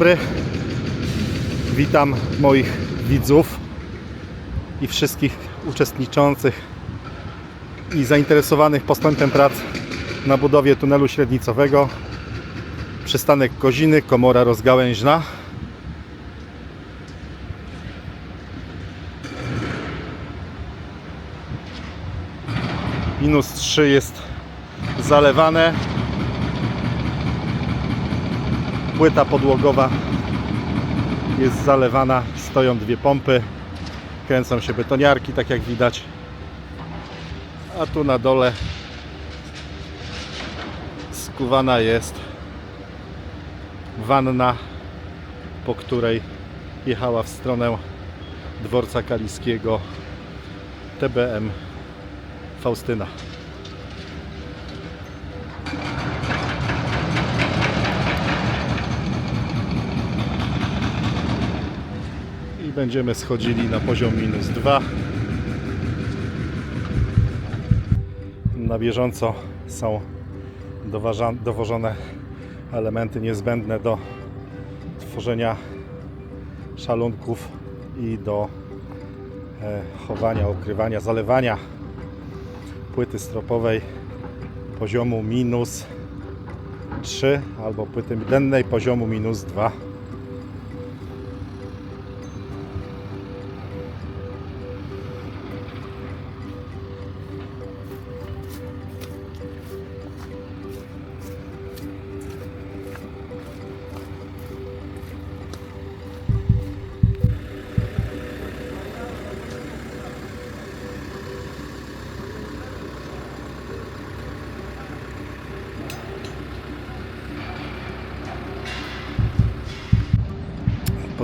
Dobry. Witam moich widzów i wszystkich uczestniczących i zainteresowanych postępem prac na budowie tunelu średnicowego. Przystanek Koziny, komora rozgałęźna. Minus 3 jest zalewane. Płyta podłogowa jest zalewana, stoją dwie pompy, kręcą się betoniarki, tak jak widać. A tu na dole skuwana jest wanna, po której jechała w stronę dworca kaliskiego TBM Faustyna. I będziemy schodzili na poziom minus 2. Na bieżąco są dowożone elementy niezbędne do tworzenia szalunków i do e, chowania, okrywania, zalewania płyty stropowej poziomu minus 3 albo płyty dennej poziomu minus 2.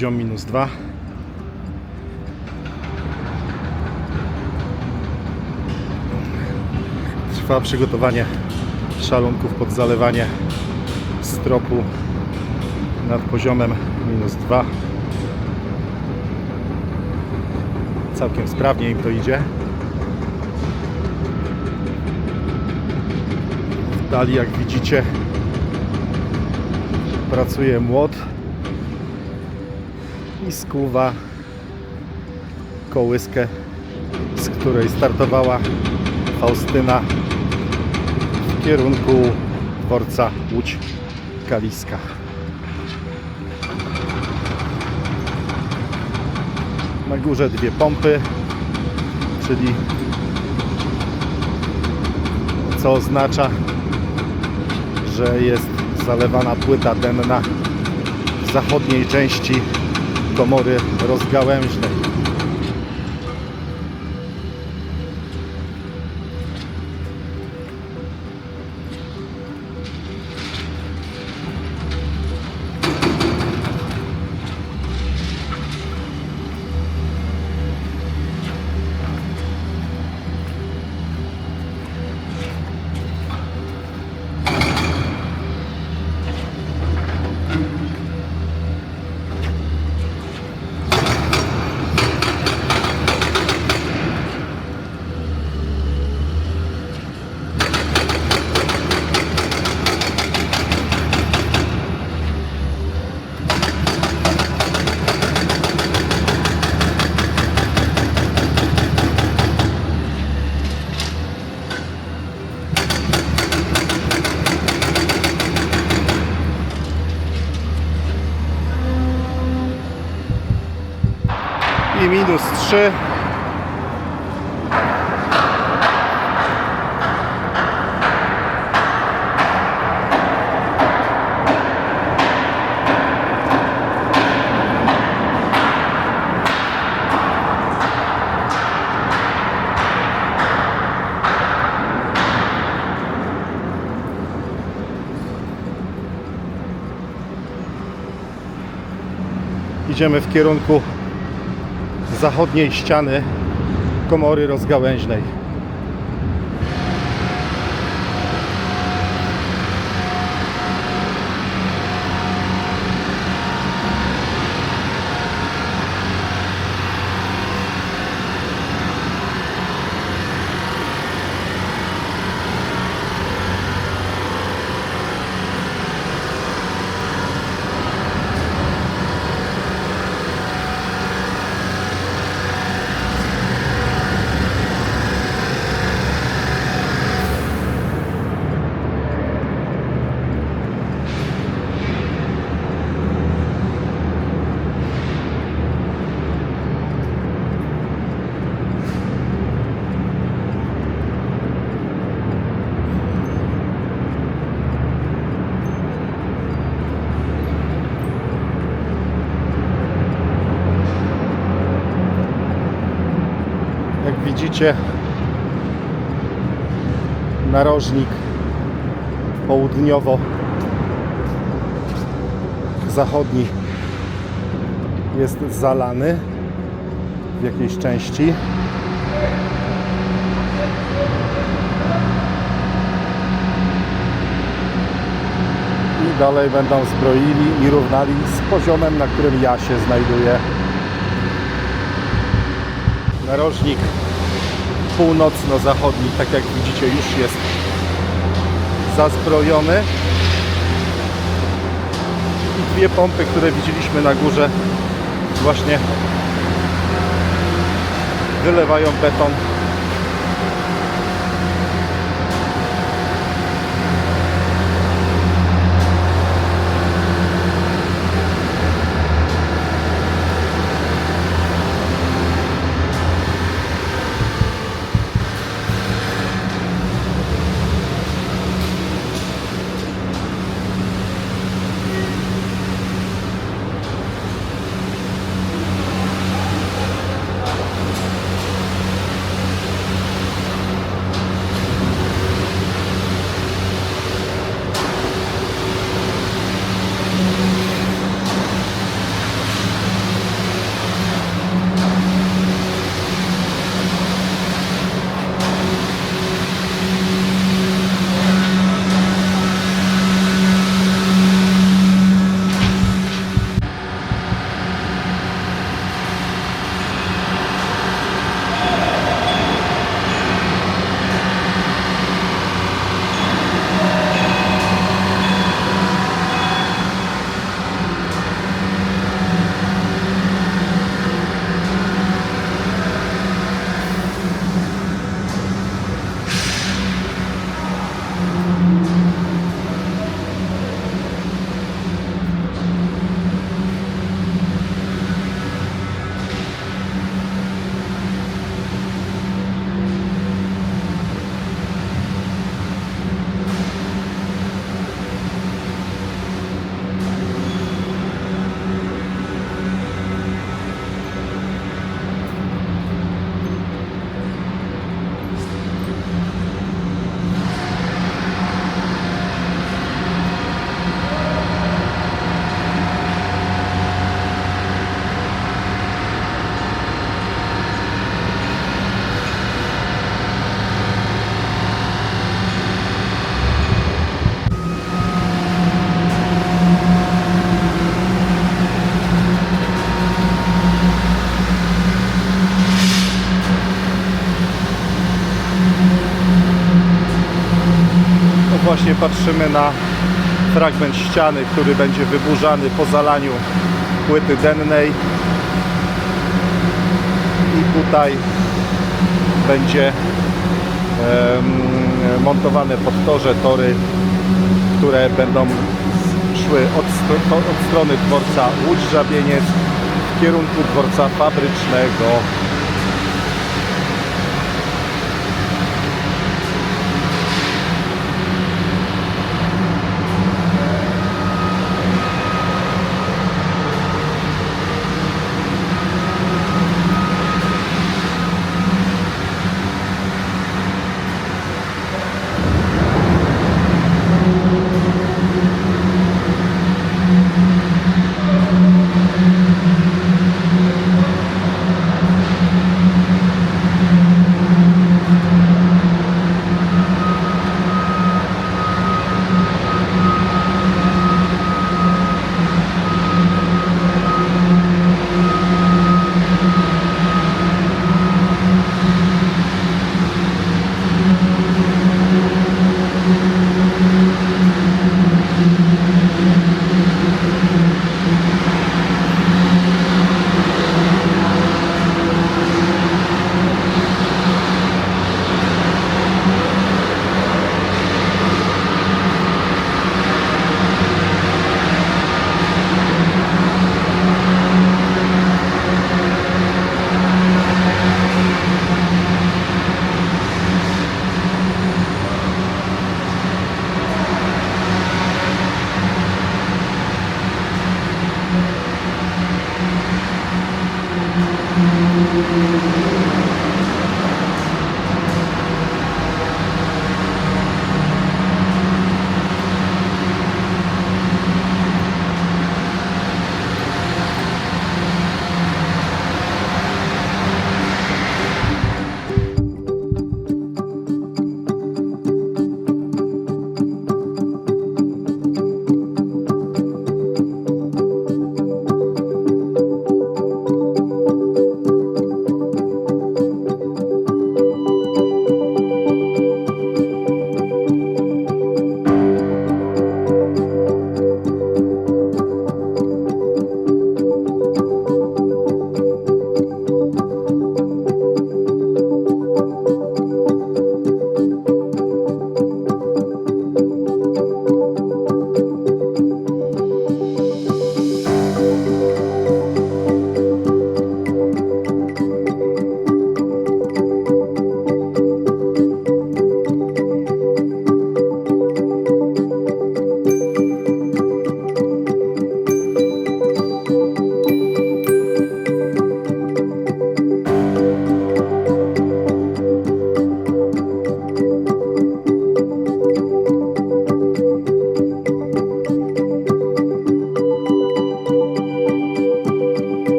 poziom minus 2. Trwa przygotowanie szalunków pod zalewanie stropu nad poziomem minus 2. Całkiem sprawnie im to idzie. W dali jak widzicie pracuje młot i skuwa kołyskę, z której startowała Faustyna w kierunku dworca Łódź Kaliska. Na górze dwie pompy, czyli co oznacza, że jest zalewana płyta denna w zachodniej części komory rozgałęźnej. I minus 3. Idziemy w kierunku zachodniej ściany komory rozgałęźnej. Narożnik południowo zachodni jest zalany w jakiejś części. I dalej będą zbroili i równali z poziomem, na którym ja się znajduję. Narożnik północno-zachodni, tak jak widzicie, już jest zazbrojony. I dwie pompy, które widzieliśmy na górze, właśnie wylewają beton. Patrzymy na fragment ściany, który będzie wyburzany po zalaniu płyty dennej. I tutaj będzie em, montowane podtorze tory, które będą szły od, od strony dworca Łódź Żabieniec w kierunku dworca fabrycznego.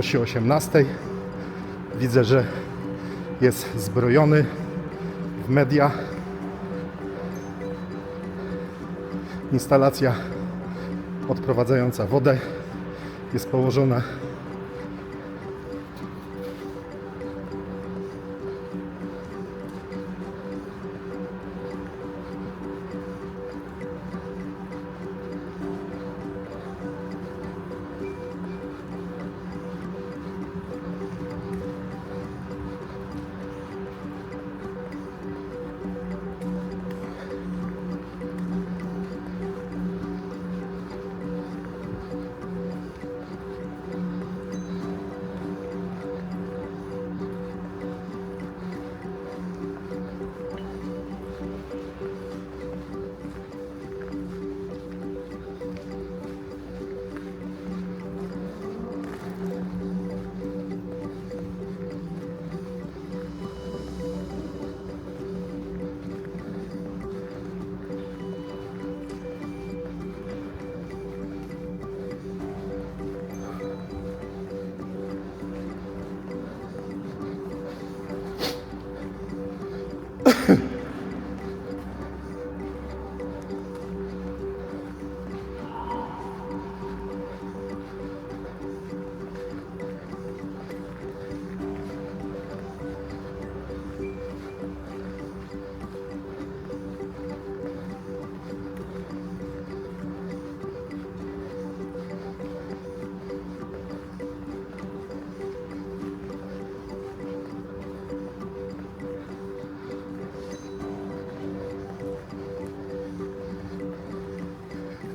Osi 18. Widzę, że jest zbrojony w media. Instalacja odprowadzająca wodę jest położona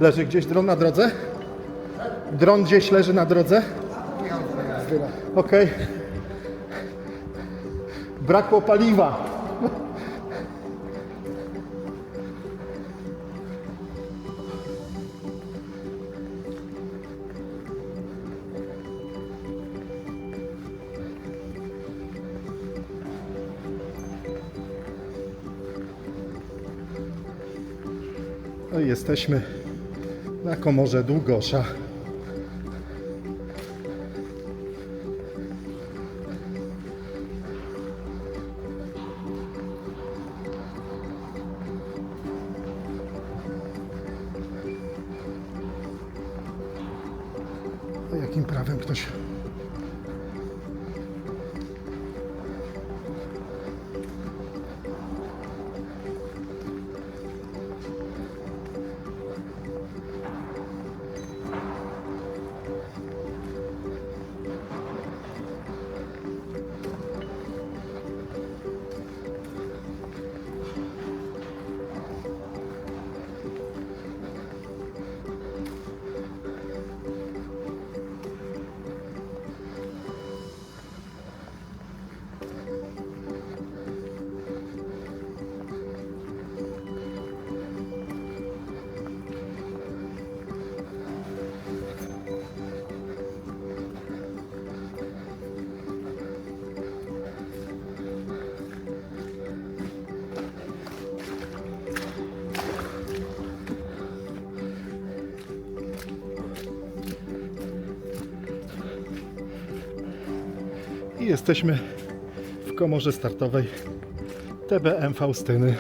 Leży gdzieś dron na drodze? Dron gdzieś leży na drodze? Okej. Brakło paliwa. No jesteśmy na komorze Długosza. Jesteśmy w komorze startowej TBM Faustyny.